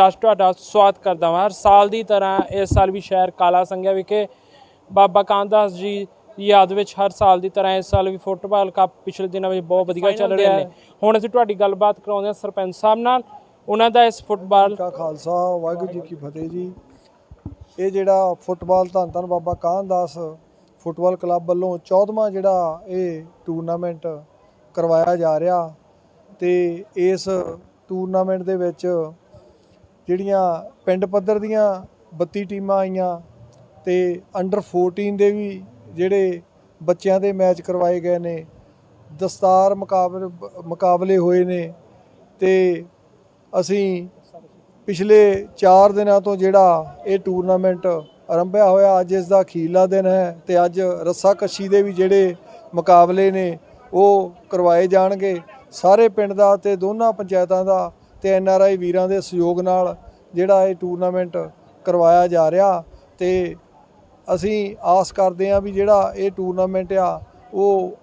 ਜਸ ਤੁਹਾਡਾ ਸਵਾਗਤ ਕਰਦਾ ਹਾਂ ਹਰ ਸਾਲ ਦੀ ਤਰ੍ਹਾਂ ਇਸ ਸਾਲ ਵੀ ਸ਼ਹਿਰ ਕਾਲਾ ਸੰਘਿਆ ਵਿਖੇ ਬਾਬਾ ਕਾਂਦਾਸ ਜੀ ਦੀ ਯਾਦ ਵਿੱਚ ਹਰ ਸਾਲ ਦੀ ਤਰ੍ਹਾਂ ਇਸ ਸਾਲ ਵੀ ਫੁੱਟਬਾਲ ਕੱਪ ਪਿਛਲੇ ਦਿਨਾਂ ਵਿੱਚ ਬਹੁਤ ਵਧੀਆ ਚੱਲ ਰਿਹਾ ਹੈ ਹੁਣ ਅਸੀਂ ਤੁਹਾਡੀ ਗੱਲਬਾਤ ਕਰਾਉਂਦੇ ਹਾਂ ਸਰਪੰਚ ਸਾਹਿਬ ਨਾਲ। ਉਹਨਾਂ ਦਾ ਇਸ ਫੁੱਟਬਾਲ ਕਾ ਖਾਲਸਾ ਵਾਹਿਗੁਰੂ ਜੀ ਕੀ ਫਤਿਹ ਜੀ। ਇਹ ਜਿਹੜਾ ਫੁੱਟਬਾਲ ਧੰਨ ਧੰਨ ਬਾਬਾ ਕਾਹਨਦਾਸ ਫੁੱਟਬਾਲ ਕਲੱਬ ਵੱਲੋਂ 14ਵਾਂ ਜਿਹੜਾ ਇਹ ਟੂਰਨਾਮੈਂਟ ਕਰਵਾਇਆ ਜਾ ਰਿਹਾ ਤੇ ਇਸ ਟੂਰਨਾਮੈਂਟ ਦੇ ਵਿੱਚ ਜਿਹੜੀਆਂ ਪਿੰਡ ਪੱਧਰ ਦੀਆਂ 32 ਟੀਮਾਂ ਆਈਆਂ ਤੇ ਅੰਡਰ 14 ਦੇ ਵੀ ਜਿਹੜੇ ਬੱਚਿਆਂ ਦੇ ਮੈਚ ਕਰਵਾਏ ਗਏ ਨੇ, ਦਸਤਾਰ ਮੁਕਾਬਲੇ ਮੁਕਾਬਲੇ ਹੋਏ ਨੇ ਤੇ ਅਸੀਂ ਪਿਛਲੇ 4 ਦਿਨਾਂ ਤੋਂ ਜਿਹੜਾ ਇਹ ਟੂਰਨਾਮੈਂਟ ਆਰੰਭਿਆ ਹੋਇਆ ਅੱਜ ਇਸ ਦਾ ਅਖੀਰਲਾ ਦਿਨ ਹੈ ਤੇ ਅੱਜ ਰੱਸਾ ਕੱਸ਼ੀ ਦੇ ਵੀ ਜਿਹੜੇ ਮੁਕਾਬਲੇ ਨੇ ਉਹ ਕਰਵਾਏ ਜਾਣਗੇ। ਸਾਰੇ ਪਿੰਡ ਦਾ ਤੇ ਦੋਨਾਂ ਪੰਚਾਇਤਾਂ ਦਾ ਤੇ ਐਨ ਆਰ ਆਈ ਵੀਰਾਂ ਦੇ ਸਹਿਯੋਗ ਨਾਲ ਜਿਹੜਾ ਇਹ ਟੂਰਨਾਮੈਂਟ ਕਰਵਾਇਆ ਜਾ ਰਿਹਾ ਤੇ ਅਸੀਂ ਆਸ ਕਰਦੇ ਹਾਂ ਵੀ ਜਿਹੜਾ ਇਹ ਟੂਰਨਾਮੈਂਟ ਆ ਉਹ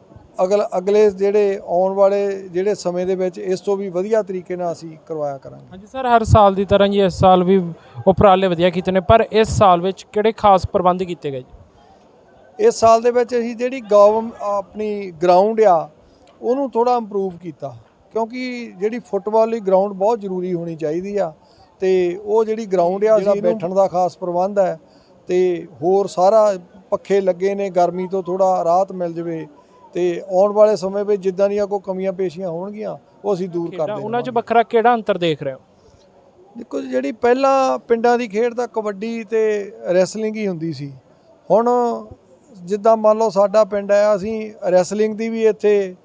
ਅਗਲ ਅਗਲੇ ਜਿਹੜੇ ਆਉਣ ਵਾਲੇ ਜਿਹੜੇ ਸਮੇਂ ਦੇ ਵਿੱਚ ਇਸ ਤੋਂ ਵੀ ਵਧੀਆ ਤਰੀਕੇ ਨਾਲ ਅਸੀਂ ਕਰਵਾਇਆ ਕਰਾਂਗੇ। ਹਾਂਜੀ ਸਰ ਹਰ ਸਾਲ ਦੀ ਤਰ੍ਹਾਂ ਜੀ ਇਸ ਸਾਲ ਵੀ ਉਪਰਾਲੇ ਵਧੀਆ ਕੀਤੇ ਨੇ ਪਰ ਇਸ ਸਾਲ ਵਿੱਚ ਕਿਹੜੇ ਖਾਸ ਪ੍ਰਬੰਧ ਕੀਤੇ ਗਏ ਜੀ? ਇਸ ਸਾਲ ਦੇ ਵਿੱਚ ਅਸੀਂ ਜਿਹੜੀ ਗੌਵਮ ਆਪਣੀ ਗਰਾਊਂਡ ਆ ਉਹਨੂੰ ਥੋੜਾ ਇੰਪਰੂਵ ਕੀਤਾ। ਕਿਉਂਕਿ ਜਿਹੜੀ ਫੁੱਟਬਾਲ ਲਈ ਗਰਾਊਂਡ ਬਹੁਤ ਜ਼ਰੂਰੀ ਹੋਣੀ ਚਾਹੀਦੀ ਆ ਤੇ ਉਹ ਜਿਹੜੀ ਗਰਾਊਂਡ ਆ ਉਹਦਾ ਬੈਠਣ ਦਾ ਖਾਸ ਪ੍ਰਬੰਧ ਹੈ ਤੇ ਹੋਰ ਸਾਰਾ ਪੱਖੇ ਲੱਗੇ ਨੇ ਗਰਮੀ ਤੋਂ ਥੋੜਾ ਰਾਹਤ ਮਿਲ ਜਵੇ ਤੇ ਆਉਣ ਵਾਲੇ ਸਮੇਂ ਵਿੱਚ ਜਿੱਦਾਂ ਦੀਆਂ ਕੋਈ ਕਮੀਆਂ ਪੇਸ਼ੀਆਂ ਹੋਣਗੀਆਂ ਉਹ ਅਸੀਂ ਦੂਰ ਕਰ ਦੇਵਾਂਗੇ ਉਹਨਾਂ 'ਚ ਵੱਖਰਾ ਕਿਹੜਾ ਅੰਤਰ ਦੇਖ ਰਹੇ ਹੋ? ਦੇਖੋ ਜੀ, ਜਿਹੜੀ ਪਹਿਲਾਂ ਪਿੰਡਾਂ ਦੀ ਖੇਡ ਤਾਂ ਕਬੱਡੀ ਤੇ ਰੈਸਲਿੰਗ ਹੀ ਹੁੰਦੀ ਸੀ। ਹੁਣ ਜਿੱਦਾਂ ਮੰਨ ਲਓ ਸਾਡਾ ਪਿੰਡ ਹੈ ਅਸੀਂ ਰੈਸਲਿੰਗ ਦੀ ਵੀ ਇੱਥੇ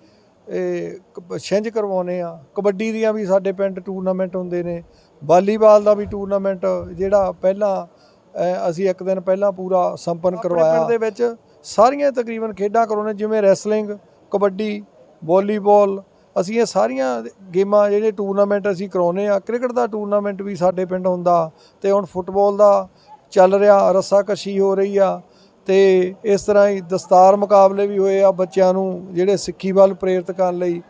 ਇਹ, ਛਿੰਝ ਕਰਵਾਉਨੇ ਆ। ਕਬੱਡੀ ਦੀਆਂ ਵੀ ਸਾਡੇ ਪਿੰਡ ਟੂਰਨਾਮੈਂਟ ਹੁੰਦੇ ਨੇ। ਵਾਲੀਬਾਲ ਦਾ ਵੀ ਟੂਰਨਾਮੈਂਟ ਜਿਹੜਾ ਪਹਿਲਾਂ ਅਸੀਂ ਇੱਕ ਦਿਨ ਪਹਿਲਾਂ ਪੂਰਾ ਸੰਪੰਨ ਕਰਵਾਇਆ। ਪਿੰਡ ਦੇ ਵਿੱਚ ਸਾਰੀਆਂ ਤਕਰੀਬਨ ਖੇਡਾਂ ਕਰਾਉਣੇ ਜਿਵੇਂ ਰੈਸਲਿੰਗ ਕਬੱਡੀ ਵਾਲੀਬਾਲ ਅਸੀਂ ਇਹ ਸਾਰੀਆਂ ਗੇਮਾਂ ਜਿਹੜੇ ਟੂਰਨਾਮੈਂਟ ਅਸੀਂ ਕਰਾਉਨੇ ਆ। ਕ੍ਰਿਕਟ ਦਾ ਟੂਰਨਾਮੈਂਟ ਵੀ ਸਾਡੇ ਪਿੰਡ ਹੁੰਦਾ ਤੇ ਹੁਣ ਫੁੱਟਬਾਲ ਦਾ ਚੱਲ ਰਿਹਾ ਰੱਸਾ ਕਸ਼ੀ ਹੋ ਰਹੀ ਆ। ਤੇ ਇਸ ਤਰ੍ਹਾਂ ਹੀ ਦਸਤਾਰ ਮੁਕਾਬਲੇ ਵੀ ਹੋਏ ਆ ਬੱਚਿਆਂ ਨੂੰ, ਜਿਹੜੇ ਸਿੱਖੀ ਵੱਲ ਪ੍ਰੇਰਿਤ ਕਰਨ ਲਈ,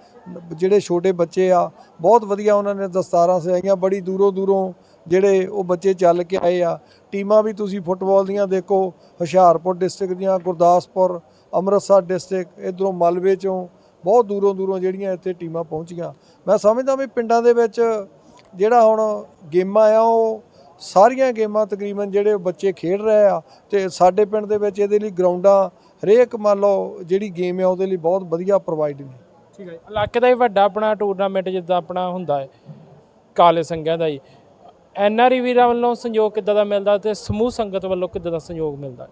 ਜਿਹੜੇ ਛੋਟੇ ਬੱਚੇ ਆ, ਬਹੁਤ ਵਧੀਆ ਉਹਨਾਂ ਨੇ ਦਸਤਾਰਾਂ ਸਜਾਈਆਂ, ਬੜੀ ਦੂਰੋਂ ਦੂਰੋਂ ਜਿਹੜੇ ਉਹ ਬੱਚੇ ਚੱਲ ਕੇ ਆਏ ਆ। ਟੀਮਾਂ ਵੀ ਤੁਸੀਂ ਫੁੱਟਬਾਲ ਦੀਆਂ ਦੇਖੋ, ਹੁਸ਼ਿਆਰਪੁਰ ਡਿਸਟ੍ਰਿਕਟ ਦੀਆਂ, ਗੁਰਦਾਸਪੁਰ, ਅੰਮ੍ਰਿਤਸਰ ਡਿਸਟ੍ਰਿਕਟ, ਇਧਰੋਂ ਮਲਵੇ ਚੋਂ ਬਹੁਤ ਦੂਰੋਂ ਦੂਰੋਂ ਜਿਹੜੀਆਂ ਇੱਥੇ ਟੀਮਾਂ ਪਹੁੰਚੀਆਂ। ਮੈਂ ਸਮਝਦਾ ਵੀ ਪਿੰਡਾਂ ਦੇ ਵਿੱਚ ਜਿਹੜਾ ਹੁਣ ਗੇਮਾਂ ਆ ਉਹ ਸਾਰੀਆਂ ਗੇਮਾਂ ਤਕਰੀਬਨ ਜਿਹੜੇ ਬੱਚੇ ਖੇਡ ਰਹੇ ਆ ਤੇ ਸਾਡੇ ਪਿੰਡ ਦੇ ਵਿੱਚ ਇਹਦੇ ਲਈ ਗਰਾਊਂਡਾਂ ਹਰੇਕ ਮੰਨ ਲਓ ਜਿਹੜੀ ਗੇਮ ਆ ਉਹਦੇ ਲਈ ਬਹੁਤ ਵਧੀਆ ਪ੍ਰੋਵਾਈਡ ਨੇ। ਠੀਕ ਹੈ ਇਲਾਕੇ ਦਾ ਹੀ ਵੱਡਾ ਆਪਣਾ ਟੂਰਨਾਮੈਂਟ ਜਿੱਦਾਂ ਆਪਣਾ ਹੁੰਦਾ ਹੈ, ਕਾਲੇ ਸੰਘਿਆਂ ਦਾ ਹੀ। ਐਨਆਰਈ ਵੀਰਾਂ ਵੱਲੋਂ ਸੰਯੋਗ ਕਿੱਦਾਂ ਦਾ ਮਿਲਦਾ ਤੇ ਸਮੂਹ ਸੰਗਤ ਵੱਲੋਂ ਕਿੱਦਾਂ ਦਾ ਸੰਯੋਗ ਮਿਲਦਾ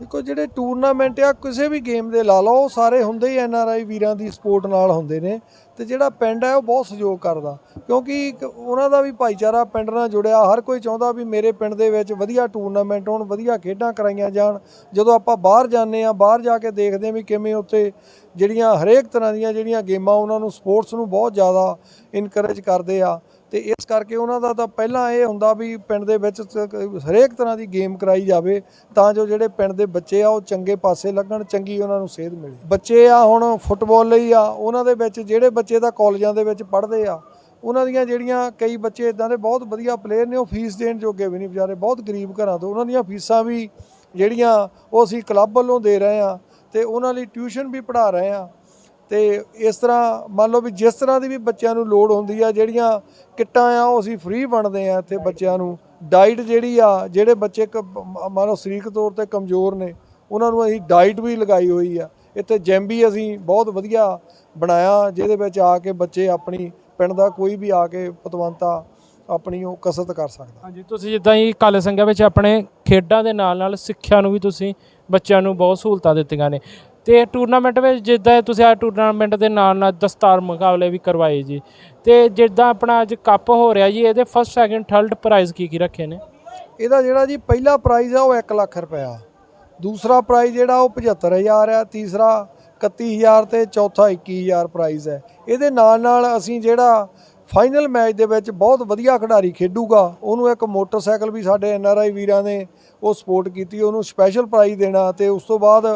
ਦੇਖੋ, ਜਿਹੜੇ ਟੂਰਨਾਮੈਂਟ ਆ, ਕਿਸੇ ਵੀ ਗੇਮ ਦੇ ਲਾ ਲਓ ਉਹ ਸਾਰੇ ਹੁੰਦੇ ਹੀ ਆਈ ਵੀਰਾਂ ਦੀ ਸਪੋਰਟ ਨਾਲ ਹੁੰਦੇ ਨੇ ਤੇ ਜਿਹੜਾ ਪਿੰਡ ਹੈ ਉਹ ਬਹੁਤ ਸਹਿਯੋਗ ਕਰਦਾ। ਕਿਉਂਕਿ ਇੱਕ ਉਹਨਾਂ ਦਾ ਵੀ ਭਾਈਚਾਰਾ ਪਿੰਡ ਨਾਲ ਜੁੜਿਆ, ਹਰ ਕੋਈ ਚਾਹੁੰਦਾ ਵੀ ਮੇਰੇ ਪਿੰਡ ਦੇ ਵਿੱਚ ਵਧੀਆ ਟੂਰਨਾਮੈਂਟ ਹੋਣ, ਵਧੀਆ ਖੇਡਾਂ ਕਰਾਈਆਂ ਜਾਣ। ਜਦੋਂ ਆਪਾਂ ਬਾਹਰ ਜਾਂਦੇ ਆ, ਬਾਹਰ ਜਾ ਕੇ ਦੇਖਦੇ ਆ ਵੀ ਕਿਵੇਂ ਉੱਥੇ ਜਿਹੜੀਆਂ ਹਰੇਕ ਤਰ੍ਹਾਂ ਦੀਆਂ ਜਿਹੜੀਆਂ ਗੇਮਾਂ, ਉਹਨਾਂ ਨੂੰ ਸਪੋਰਟਸ ਨੂੰ ਬਹੁਤ ਜ਼ਿਆਦਾ ਇਨਕਰੇਜ ਕਰਦੇ ਆ। ਤੇ ਇਸ ਕਰਕੇ ਉਹਨਾਂ ਦਾ ਤਾਂ ਪਹਿਲਾਂ ਇਹ ਹੁੰਦਾ ਵੀ ਪਿੰਡ ਦੇ ਵਿੱਚ ਹਰੇਕ ਤਰ੍ਹਾਂ ਦੀ ਗੇਮ ਕਰਾਈ ਜਾਵੇ, ਤਾਂ ਜੋ ਜਿਹੜੇ ਪਿੰਡ ਦੇ ਬੱਚੇ ਆ ਉਹ ਚੰਗੇ ਪਾਸੇ ਲੱਗਣ, ਚੰਗੀ ਉਹਨਾਂ ਨੂੰ ਸੇਧ ਮਿਲੇ। ਬੱਚੇ ਆ ਹੁਣ ਫੁੱਟਬਾਲ ਲਈ ਆ, ਉਹਨਾਂ ਦੇ ਵਿੱਚ ਜਿਹੜੇ ਬੱਚੇ ਤਾਂ ਕਾਲਜਾਂ ਦੇ ਵਿੱਚ ਪੜ੍ਹਦੇ ਆ, ਉਹਨਾਂ ਦੀਆਂ ਜਿਹੜੀਆਂ ਕਈ ਬੱਚੇ ਇਦਾਂ ਦੇ ਬਹੁਤ ਵਧੀਆ ਪਲੇਅਰ ਨੇ, ਉਹ ਫੀਸ ਦੇਣ ਜੋਗੇ ਵੀ ਨਹੀਂ ਵਿਚਾਰੇ, ਬਹੁਤ ਗਰੀਬ ਘਰਾਂ ਤੋਂ। ਉਹਨਾਂ ਦੀਆਂ ਫੀਸਾਂ ਵੀ ਜਿਹੜੀਆਂ ਉਹ ਅਸੀਂ ਕਲੱਬ ਵੱਲੋਂ ਦੇ ਰਹੇ ਆ ਤੇ ਉਹਨਾਂ ਲਈ ਟਿਊਸ਼ਨ ਵੀ ਪੜ੍ਹਾ ਰਹੇ ਆ। ਤੇ ਇਸ ਤਰ੍ਹਾਂ ਮੰਨ ਲਓ ਵੀ ਜਿਸ ਤਰ੍ਹਾਂ ਦੀ ਵੀ ਬੱਚਿਆਂ ਨੂੰ ਲੋੜ ਹੁੰਦੀ ਆ, ਜਿਹੜੀਆਂ ਕਿੱਟਾਂ ਆ, ਉਹ ਅਸੀਂ ਫ੍ਰੀ ਵੰਡਦੇ ਆ ਇੱਥੇ ਬੱਚਿਆਂ ਨੂੰ। ਡਾਈਟ ਜਿਹੜੀ ਆ, ਜਿਹੜੇ ਬੱਚੇ ਕ- ਮ- ਮੰਨ ਲਓ ਸਰੀਰਕ ਤੌਰ ਤੇ ਕਮਜ਼ੋਰ ਨੇ, ਉਹਨਾਂ ਨੂੰ ਅਸੀਂ ਡਾਈਟ ਵੀ ਲਗਾਈ ਹੋਈ ਆ। ਇੱਥੇ ਜਿਮ ਵੀ ਅਸੀਂ ਬਹੁਤ ਵਧੀਆ ਬਣਾਇਆ, ਜਿਹਦੇ ਵਿੱਚ ਆ ਕੇ ਬੱਚੇ ਆਪਣੀ ਪਿੰਡ ਦਾ ਕੋਈ ਵੀ ਆ ਕੇ ਪਤਵੰਤਾ ਆਪਣੀ ਉਹ ਕਸਰਤ ਕਰ ਸਕਦਾ। ਹਾਂਜੀ, ਤੁਸੀਂ ਜਿੱਦਾਂ ਹੀ ਕਾਲੇ ਸੰਘਿਆ ਵਿੱਚ ਆਪਣੇ ਖੇਡਾਂ ਦੇ ਨਾਲ ਨਾਲ ਸਿੱਖਿਆ ਨੂੰ ਵੀ ਤੁਸੀਂ ਬੱਚਿਆਂ ਨੂੰ ਬਹੁਤ ਸਹੂਲਤਾਂ ਦਿੱਤੀਆਂ ਨੇ। ਤੇ ਟੂਰਨਾਮੈਂਟ ਵਿੱਚ ਜਿੱਦਾਂ ਤੁਸੀਂ ਆ ਟੂਰਨਾਮੈਂਟ ਦੇ ਨਾਲ ਨਾਲ ਦਸਤਾਰ ਮੁਕਾਬਲੇ ਵੀ ਕਰਵਾਏ ਜੀ। ਤੇ ਜਿੱਦਾਂ ਆਪਣਾ ਅੱਜ ਕੱਪ ਹੋ ਰਿਹਾ ਜੀ, ਇਹਦੇ ਫਸਟ ਸੈਕਿੰਡ ਥਰਡ ਪ੍ਰਾਈਜ਼ ਕੀ ਕੀ ਰੱਖੇ ਨੇ? ਇਹਦਾ ਜਿਹੜਾ ਜੀ ਪਹਿਲਾ ਪ੍ਰਾਈਜ਼ ਆ, ਉਹ 1 ਲੱਖ ਰੁਪਇਆ। ਦੂਸਰਾ ਪ੍ਰਾਈਜ਼ ਜਿਹੜਾ, ਉਹ 75000 ਆ। ਤੀਸਰਾ 31000 ਤੇ ਚੌਥਾ 21000 ਪ੍ਰਾਈਜ਼ ਹੈ। ਇਹਦੇ ਨਾਲ ਨਾਲ ਅਸੀਂ ਜਿਹੜਾ ਫਾਈਨਲ ਮੈਚ ਦੇ ਵਿੱਚ ਬਹੁਤ ਵਧੀਆ ਖਿਡਾਰੀ ਖੇਡੂਗਾ, ਉਹਨੂੰ ਇੱਕ ਮੋਟਰਸਾਈਕਲ ਵੀ ਸਾਡੇ ਐਨ ਆਰ ਆਈ ਵੀਰਾਂ ਨੇ ਉਹ ਸਪੋਰਟ ਕੀਤੀ, ਉਹਨੂੰ ਸਪੈਸ਼ਲ ਪ੍ਰਾਈਜ਼ ਦੇਣਾ ਤੇ ਉਸ ਤੋਂ ਬਾਅਦ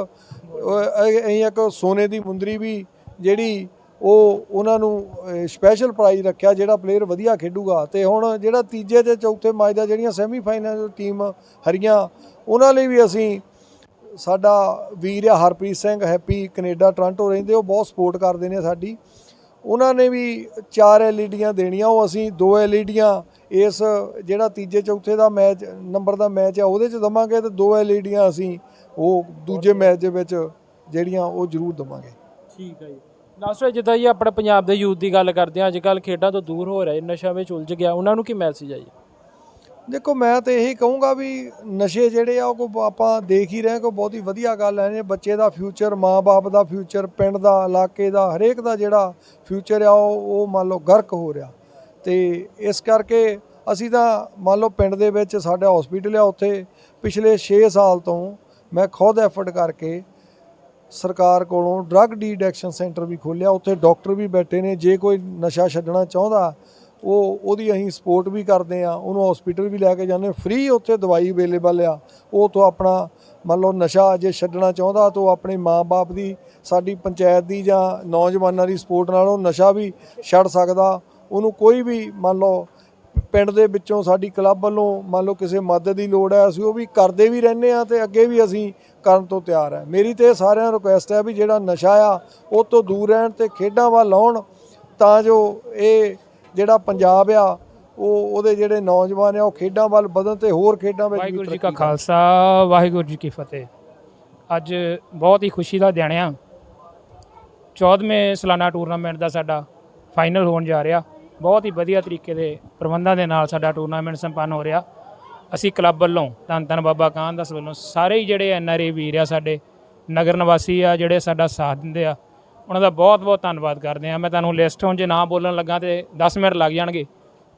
ਅਸੀਂ ਇੱਕ ਸੋਨੇ ਦੀ ਮੁੰਦਰੀ ਵੀ ਜਿਹੜੀ ਉਹ ਉਹਨਾਂ ਨੂੰ ਸਪੈਸ਼ਲ ਪ੍ਰਾਈਜ਼ ਰੱਖਿਆ ਜਿਹੜਾ ਪਲੇਅਰ ਵਧੀਆ ਖੇਡੂਗਾ। ਤੇ ਹੁਣ ਜਿਹੜਾ ਤੀਜੇ ਤੇ ਚੌਥੇ ਮੈਚ ਦਾ ਜਿਹੜੀਆਂ ਸੈਮੀਫਾਈਨਲ ਟੀਮ ਹਰੀਆਂ, ਉਹਨਾਂ ਲਈ ਵੀ ਅਸੀਂ ਸਾਡਾ ਵੀਰ ਆ Harpreet Singh, Happy Canada, Toronto ਰਹਿੰਦੇ, ਉਹ ਬਹੁਤ ਸਪੋਰਟ ਕਰਦੇ ਨੇ ਸਾਡੀ। ਉਹਨਾਂ ਨੇ ਵੀ ਚਾਰ ਐਲਈਡੀਆਂ ਦੇਣੀਆਂ, ਉਹ ਅਸੀਂ ਦੋ ਐਲਈਡੀਆਂ ਇਸ ਜਿਹੜਾ ਤੀਜੇ ਚੌਥੇ ਦਾ ਮੈਚ ਨੰਬਰ ਦਾ ਮੈਚ ਆ ਉਹਦੇ ਚ ਦਵਾਂਗੇ ਤੇ ਦੋ ਐਲਈਡੀਆਂ ਅਸੀਂ ਉਹ ਦੂਜੇ ਮੈਚ ਦੇ ਵਿੱਚ ਜਿਹੜੀਆਂ ਉਹ ਜ਼ਰੂਰ ਦਵਾਂਗੇ। ਠੀਕ ਹੈ ਜੀ। ਵਿੱਚ ਜਿੱਦਾਂ ਜੀ ਆਪਣੇ ਪੰਜਾਬ ਦੇ ਯੂਥ ਦੀ ਗੱਲ ਕਰਦੇ ਆ ਅੱਜ ਕੱਲ ਖੇਡਾਂ ਤੋਂ ਦੂਰ ਹੋ ਰਿਹਾ ਨਸ਼ਾ ਵਿੱਚ ਉਲਝ ਗਿਆ ਉਹਨਾਂ ਨੂੰ ਕੀ ਮੈਸੇਜ ਆ ਜੀ? ਦੇਖੋ ਮੈਂ ਤੇ ਇਹੀ ਕਹੂੰਗਾ ਵੀ ਨਸ਼ੇ ਜਿਹੜੇ ਆ ਉਹ ਕੋ ਆਪਾਂ ਦੇਖ ਹੀ ਰਹੇ ਕੋ ਬਹੁਤ ਹੀ ਵਧੀਆ ਗੱਲ ਹੈ ਨੇ ਬੱਚੇ ਦਾ ਫਿਊਚਰ ਮਾਂ-ਬਾਪ ਦਾ ਫਿਊਚਰ ਪਿੰਡ ਦਾ ਇਲਾਕੇ ਦਾ ਹਰੇਕ ਦਾ ਜਿਹੜਾ ਫਿਊਚਰ ਆ ਉਹ ਮੰਨ ਲਓ ਗਰਕ ਹੋ ਰਿਹਾ। ਤੇ ਇਸ ਕਰਕੇ ਅਸੀਂ ਤਾਂ ਮੰਨ ਲਓ ਪਿੰਡ ਦੇ ਵਿੱਚ ਸਾਡਾ ਹਸਪੀਟਲ ਆ ਉੱਥੇ, ਪਿਛਲੇ 6 ਸਾਲ ਤੋਂ ਮੈਂ ਖੁਦ ਐਫਰਟ ਕਰਕੇ ਸਰਕਾਰ ਕੋਲੋਂ ਡਰੱਗ ਡੀਡੈਕਸ਼ਨ ਸੈਂਟਰ ਵੀ ਖੋਲਿਆ ਉੱਥੇ ਡਾਕਟਰ ਵੀ ਬੈਠੇ ਨੇ, ਜੇ ਕੋਈ ਨਸ਼ਾ ਛੱਡਣਾ ਚਾਹੁੰਦਾ, ਉਹ, ਉਹਦੀ ਅਸੀਂ ਸਪੋਰਟ ਵੀ ਕਰਦੇ ਆ ਉਹਨੂੰ ਹਸਪੀਟਲ ਵੀ ਲੈ ਕੇ ਜਾਂਦੇ ਫ੍ਰੀ ਉੱਥੇ ਦਵਾਈ ਅਵੇਲੇਬਲ ਆ, ਉਹ ਤੋਂ ਆਪਣਾ ਮੰਨ ਲਓ ਨਸ਼ਾ ਜੇ ਛੱਡਣਾ ਚਾਹੁੰਦਾ ਤਾਂ ਉਹ ਆਪਣੇ ਮਾਂ-ਬਾਪ ਦੀ, ਸਾਡੀ ਪੰਚਾਇਤ ਦੀ ਜਾਂ ਨੌਜਵਾਨਾਂ ਦੀ ਸਪੋਰਟ ਨਾਲ ਉਹ ਨਸ਼ਾ ਵੀ ਛੱਡ ਸਕਦਾ ਉਹਨੂੰ ਕੋਈ ਵੀ ਮੰਨ ਲਓ ਪਿੰਡ ਦੇ ਵਿੱਚੋਂ ਸਾਡੀ ਕਲੱਬ ਵੱਲੋਂ ਮੰਨ ਲਓ ਕਿਸੇ ਮਦਦ ਦੀ ਲੋੜ ਹੈ ਅਸੀਂ ਉਹ ਵੀ ਕਰਦੇ ਵੀ ਰਹਿੰਦੇ ਆ ਤੇ ਅੱਗੇ ਵੀ ਅਸੀਂ ਕਰਨ ਤੋਂ ਤਿਆਰ ਹੈ। ਮੇਰੀ ਤੇ ਸਾਰਿਆਂ ਨੂੰ ਰਿਕੁਐਸਟ ਹੈ ਵੀ ਜਿਹੜਾ ਨਸ਼ਾ ਆ ਉਹ ਤੋਂ ਦੂਰ ਰਹਿਣ ਤੇ ਖੇਡਾਂ ਵੱਲ ਆਉਣ ਤਾਂ ਜੋ ਇਹ ਜਿਹੜਾ ਪੰਜਾਬ ਆ ਉਹ ਉਹਦੇ ਜਿਹੜੇ ਨੌਜਵਾਨ ਆ ਉਹ ਖੇਡਾਂ ਵੱਲ ਵਧਣ ਤੇ ਹੋਰ ਖੇਡਾਂ ਵਿੱਚ ਵਾਹਿਗੁਰੂ ਜੀ ਕਾ। ਖਾਲਸਾ ਵਾਹਿਗੁਰੂ ਜੀ ਕੀ ਫਤਿਹ। ਅੱਜ ਬਹੁਤ ਹੀ ਖੁਸ਼ੀ ਦਾ ਦਿਨ ਆ। 14ਵੇਂ ਸਾਲਾਨਾ ਟੂਰਨਾਮੈਂਟ ਦਾ ਸਾਡਾ ਫਾਈਨਲ ਹੋਣ ਜਾ ਰਿਹਾ। ਬਹੁਤ ਹੀ ਵਧੀਆ ਤਰੀਕੇ ਦੇ ਪ੍ਰਬੰਧਾਂ ਦੇ ਨਾਲ ਸਾਡਾ ਟੂਰਨਾਮੈਂਟ ਸੰਪੰਨ ਹੋ ਰਿਹਾ। ਅਸੀਂ ਕਲੱਬ ਵੱਲੋਂ ਧੰਨ ਧੰਨ ਬਾਬਾ ਕਾਹਨ ਦਾਸ ਵੱਲੋਂ ਸਾਰੇ ਹੀ ਜਿਹੜੇ ਐਨਆਰਏ ਵੀਰ ਆ ਸਾਡੇ, ਨਗਰ ਨਿਵਾਸੀ ਆ ਜਿਹੜੇ ਸਾਡਾ ਸਾਥ ਦਿੰਦੇ ਆ, ਉਹਨਾਂ ਦਾ ਬਹੁਤ ਬਹੁਤ ਧੰਨਵਾਦ ਕਰਦੇ ਆ। ਮੈਂ ਤੁਹਾਨੂੰ ਲਿਸਟ ਹੁਣ ਜੇ ਨਾ ਬੋਲਣ ਲੱਗਾ ਤੇ 10 ਮਿੰਟ ਲੱਗ ਜਾਣਗੇ।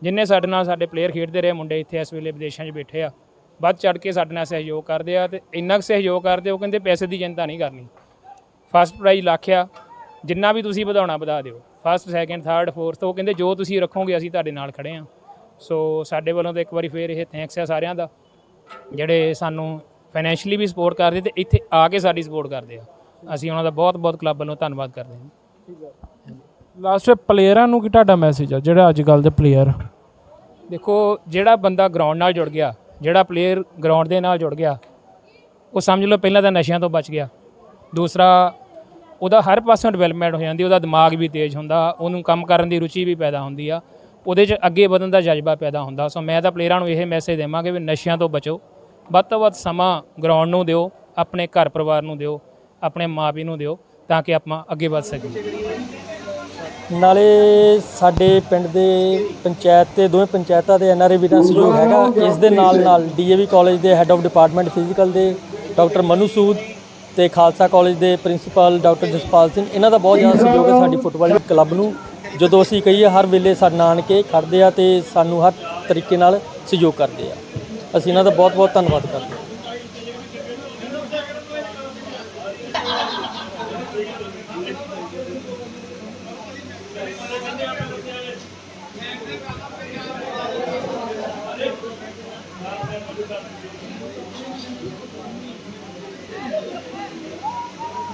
ਜਿੰਨੇ ਸਾਡੇ ਨਾਲ ਸਾਡੇ ਪਲੇਅਰ ਖੇਡਦੇ ਰਹੇ ਮੁੰਡੇ ਇੱਥੇ ਇਸ ਵੇਲੇ ਵਿਦੇਸ਼ਾਂ 'ਚ ਬੈਠੇ ਆ, ਵੱਧ ਚੜ ਕੇ ਸਾਡੇ ਨਾਲ ਸਹਿਯੋਗ ਕਰਦੇ ਆ ਤੇ ਇੰਨਾ ਕੁ ਸਹਿਯੋਗ ਕਰਦੇ, ਉਹ ਕਹਿੰਦੇ ਪੈਸੇ ਦੀ ਚਿੰਤਾ ਨਹੀਂ ਕਰਨੀ। ਫਸਟ ਪ੍ਰਾਈਜ਼ ਲੱਖਿਆ ਜਿੰਨਾ ਵੀ ਤੁਸੀਂ ਵਧਾਉਣਾ ਵਧਾ ਦਿਓ। ਫਸਟ ਸੈਕੰਡ ਥਰਡ ਫੋਰਥ ਉਹ ਕਹਿੰਦੇ ਜੋ ਤੁਸੀਂ ਰੱਖੋਗੇ ਅਸੀਂ ਤੁਹਾਡੇ ਨਾਲ ਖੜੇ ਆ। ਸੋ ਸਾਡੇ ਵੱਲੋਂ ਤਾਂ ਇੱਕ ਵਾਰੀ ਫੇਰ ਇਹ ਥੈਂਕਸ ਆ ਸਾਰਿਆਂ ਦਾ ਜਿਹੜੇ ਸਾਨੂੰ ਫਾਈਨੈਂਸ਼ੀਅਲੀ ਵੀ ਸਪੋਰਟ ਕਰਦੇ ਤੇ ਇੱਥੇ ਆ ਕੇ ਸਾਡੀ ਸਪੋਰਟ ਕਰਦੇ ਆ। ਅਸੀਂ ਉਹਨਾਂ ਦਾ ਬਹੁਤ ਬਹੁਤ ਕਲੱਬ ਵੱਲੋਂ ਧੰਨਵਾਦ ਕਰਦੇ ਹਾਂ। ਲਾਸਟ ਵਿੱਚ ਪਲੇਅਰਾਂ ਨੂੰ ਕੀ ਤੁਹਾਡਾ ਮੈਸੇਜ ਆ? ਜਿਹੜਾ ਅੱਜ ਕੱਲ ਦੇ ਪਲੇਅਰ ਦੇਖੋ ਜਿਹੜਾ ਬੰਦਾ ਗਰਾਊਂਡ ਨਾਲ ਜੁੜ ਗਿਆ ਜਿਹੜਾ ਪਲੇਅਰ ਗਰਾਊਂਡ ਦੇ ਨਾਲ ਜੁੜ ਗਿਆ ਉਹ ਸਮਝ ਲਓ ਪਹਿਲਾਂ ਤਾਂ ਨਸ਼ਿਆਂ ਤੋਂ ਬਚ ਗਿਆ। ਦੂਸਰਾ ਉਹਦਾ ਹਰ ਪਾਸੋਂ ਡਿਵੈਲਪਮੈਂਟ ਹੋ ਜਾਂਦੀ, ਉਹਦਾ ਦਿਮਾਗ ਵੀ ਤੇਜ਼ ਹੁੰਦਾ, ਉਹਨੂੰ ਕੰਮ ਕਰਨ ਦੀ ਰੁਚੀ ਵੀ ਪੈਦਾ ਹੁੰਦੀ ਆ, ਉਹਦੇ 'ਚ ਅੱਗੇ ਵਧਣ ਦਾ ਜਜ਼ਬਾ ਪੈਦਾ ਹੁੰਦਾ। ਸੋ ਮੈਂ ਤਾਂ ਪਲੇਅਰਾਂ ਨੂੰ ਇਹ ਮੈਸੇਜ ਦੇਵਾਂਗੇ ਵੀ ਨਸ਼ਿਆਂ ਤੋਂ ਬਚੋ, ਵੱਧ ਤੋਂ ਵੱਧ ਸਮਾਂ ਗਰਾਊਂਡ ਨੂੰ ਦਿਓ, ਆਪਣੇ ਘਰ ਪਰਿਵਾਰ ਨੂੰ ਦਿਓ, ਆਪਣੇ ਮਾਪੇ ਨੂੰ ਦਿਓ, ਤਾਂ ਕਿ ਆਪਾਂ ਅੱਗੇ ਵੱਧ ਸਕੀਏ। ਨਾਲੇ ਸਾਡੇ ਪਿੰਡ ਦੇ ਪੰਚਾਇਤ ਤੇ ਦੋਵੇਂ ਪੰਚਾਇਤਾਂ ਦੇ ਐਨਆਰਏ ਵੀ ਦਾ ਸਹਿਯੋਗ ਹੈਗਾ। ਇਸ ਦੇ ਨਾਲ ਨਾਲ ਡੀਏਵੀ ਕਾਲਜ ਦੇ ਹੈੱਡ ਆਫ ਡਿਪਾਰਟਮੈਂਟ ਫਿਜ਼ੀਕਲ ਦੇ ਡਾਕਟਰ ਮਨੂ ਸੂਦ ਤੇ ਖਾਲਸਾ ਕਾਲਜ ਦੇ ਪ੍ਰਿੰਸੀਪਲ ਡਾਕਟਰ ਜਸਪਾਲ ਸਿੰਘ, ਇਹਨਾਂ ਦਾ ਬਹੁਤ ਜ਼ਿਆਦਾ ਸਹਿਯੋਗ ਹੈ ਸਾਡੀ ਫੁੱਟਬਾਲ ਕਲੱਬ ਨੂੰ। ਜਦੋਂ ਅਸੀਂ ਕਹੀਏ ਹਰ ਵੇਲੇ ਸਾਡੇ ਨਾਲ ਆਣ ਕੇ ਖੜਦੇ ਆ ਤੇ ਸਾਨੂੰ ਹਰ ਤਰੀਕੇ ਨਾਲ ਸਹਿਯੋਗ ਕਰਦੇ ਆ। ਅਸੀਂ ਇਹਨਾਂ ਦਾ ਬਹੁਤ ਬਹੁਤ ਧੰਨਵਾਦ ਕਰਦੇ ਹਾਂ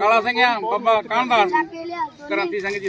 kalau sing yang kantor kandang garansi sing iki.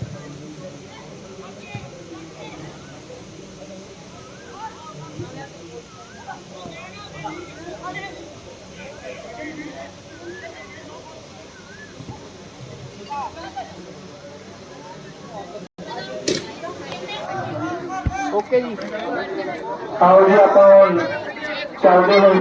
ਆਓ ਜੀ ਆਪਾਂ ਚੱਲਦੇ ਹੋਏ